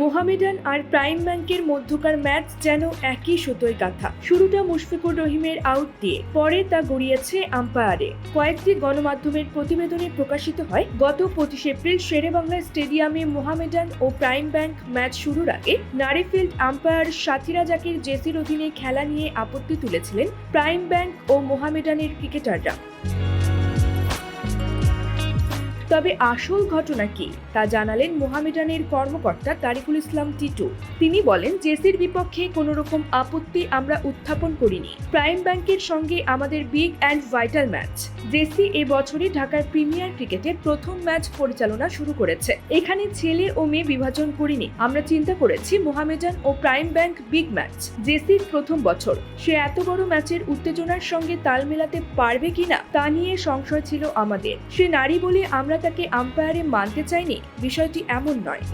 মোহামেডান আর prime ব্যাংকের মধ্যকার match যেন একই সুতোয় গাঁথা। শুরুটা মুশফিকুর রহিমের আউট দিয়ে, পরে তা গড়িয়েছে আম্পায়ারে। কয়েকটি গণমাধ্যমের প্রতিবেদনে প্রকাশিত হয়, গত পঁচিশ এপ্রিল শেরেবাংলা স্টেডিয়ামে মোহামেডান ও প্রাইম ব্যাংক ম্যাচ শুরুর আগে নারিফিল্ড আম্পায়ার সাথিরা জাকির জেসির অধীনে খেলা নিয়ে আপত্তি তুলেছিলেন প্রাইম ব্যাংক ও মোহামেডানের ক্রিকেটাররা। তবে আসল ঘটনা কি তা জানালেন মোহামেডানের কর্মকর্তা তারিকুল ইসলাম টিটু। তিনি বলেন, জেসির বিপক্ষে কোনো রকম আপত্তি আমরা উত্থাপন করিনি। প্রাইম ব্যাংকের সঙ্গে আমাদের বিগ অ্যান্ড ভাইটাল ম্যাচ। জেসি এ বছরই ঢাকার প্রিমিয়ার ক্রিকেটের প্রথম ম্যাচ পরিচালনা শুরু করেছে। এখানে ছেলে ও মেয়ে বিভাজন করিনি। আমরা চিন্তা করেছি মোহামেডান ও প্রাইম ব্যাংক বিগ ম্যাচ। জেসির প্রথম বছর। সে এত বড় ম্যাচের উত্তেজনার সঙ্গে তাল মেলাতে পারবে কিনা তা নিয়ে সংশয় ছিল আমাদের। সে নারী বলে আমরা তাকে আম্পায়ারে মানতে চাইনি বিষয়টি এমন নয়।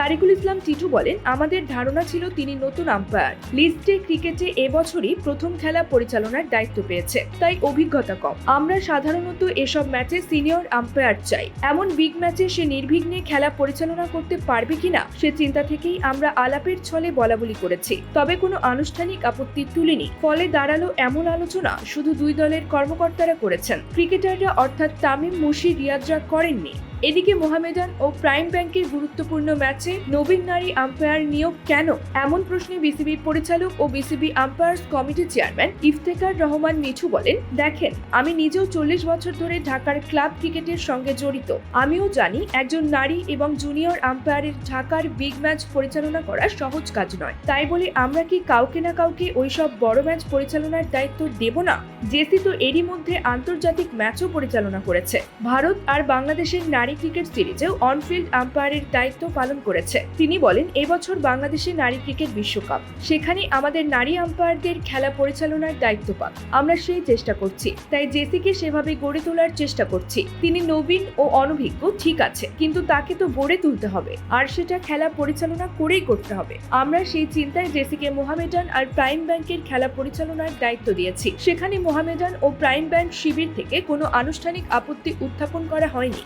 তারিকুল ইসলাম টিটু বলেন, আমাদের ধারণা ছিল তিনি নতুন আম্পায়ার। লিস্টে ক্রিকেটে এবছরই প্রথম খেলা পরিচালনার দায়িত্ব পেয়েছে, তাই অভিজ্ঞতা কম। আমরা সাধারণত এসব ম্যাচে সিনিয়র আম্পায়ার চাই। এমন বিগ ম্যাচে সে নির্বিঘ্নে খেলা পরিচালনা করতে পারবে কিনা, সে চিন্তা থেকেই আমরা আলাপের ছলে বলাবলি করেছি। তবে কোনো আনুষ্ঠানিক আপত্তি তুলিনি। ফলে দাঁড়াল এমন আলোচনা শুধু দুই দলের কর্মকর্তারা করেছেন। ক্রিকেটাররা অর্থাৎ তামিম মুশি রিয়াজরা করেননি। এদিকে মোহামেডান ও প্রাইম ব্যাংকের গুরুত্বপূর্ণ ম্যাচে নবীন নারী আম্পায়ার নিয়োগ কেন? এমন প্রশ্নে বিসিবি পরিচালক ও বিসিবি আম্পায়ার্স কমিটির চেয়ারম্যান ইফতেখার রহমান মিঠু বলেন, দেখেন, আমি নিজেও চল্লিশ বছর ধরে ঢাকার ক্লাব ক্রিকেটের সঙ্গে জড়িত। আমিও জানি, একজন নারী এবং জুনিয়র আম্পায়ারের ঢাকার বিগ ম্যাচ পরিচালনা করা সহজ কাজ নয়। তাই বলে, আমরা কি কাউকে না কাউকে ওইসব বড় ম্যাচ পরিচালনার দায়িত্ব দেব না? জেসি তো এরই মধ্যে আন্তর্জাতিক ম্যাচও পরিচালনা করেছে। ভারত আর বাংলাদেশের নারী ক্রিকেট সিরিজেও অনফিল্ড আম্পায়ারের দায়িত্ব পালন করেছে। তিনি বলেন, এবছর বাংলাদেশে নারী ক্রিকেট বিশ্বকাপ। সেখানে আমাদের নারী আম্পায়ারদের খেলা পরিচালনার দায়িত্ব পাক। আমরা সেই চেষ্টা করছি। তাই জেসিকে সেভাবে গড়ে তোলার চেষ্টা করছি। তিনি নবীন ও অনভিজ্ঞ, ঠিক আছে। কিন্তু তাকে তো গড়ে তুলতে হবে। আর সেটা খেলা পরিচালনা করেই করতে হবে। আমরা সেই চিন্তায় জেসিকে মোহামেডান আর প্রাইম ব্যাংকের খেলা পরিচালনার দায়িত্ব দিয়েছি। সেখানে মোহামেডান ও প্রাইম ব্যাংক শিবির থেকে কোনো আনুষ্ঠানিক আপত্তি উত্থাপন করা হয়নি।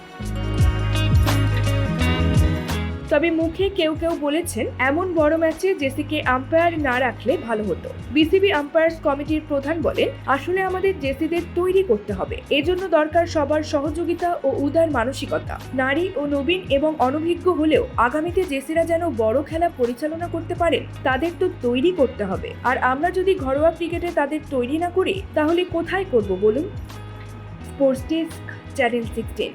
তবে মুখে কেউ কেউ বলেছেন, এমন বড় ম্যাচে জেসিকে আম্পায়ার না রাখলে ভালো হতো। বিসিবি আম্পায়ার্স কমিটির প্রধান বলেন, আসলে আমাদের জেসিদের তৈরি করতে হবে। এজন্য দরকার সবার সহযোগিতা ও উদার মানসিকতা। নারী ও নবীন এবং অনভিজ্ঞ হলেও আগামীতে জেসিরা যেন বড় খেলা পরিচালনা করতে পারেন তাদের তো তৈরি করতে হবে। আর আমরা যদি ঘরোয়া ক্রিকেটে তাদের তৈরি না করি, তাহলে কোথায় করব বলুন? Sports desk, channel sixteen.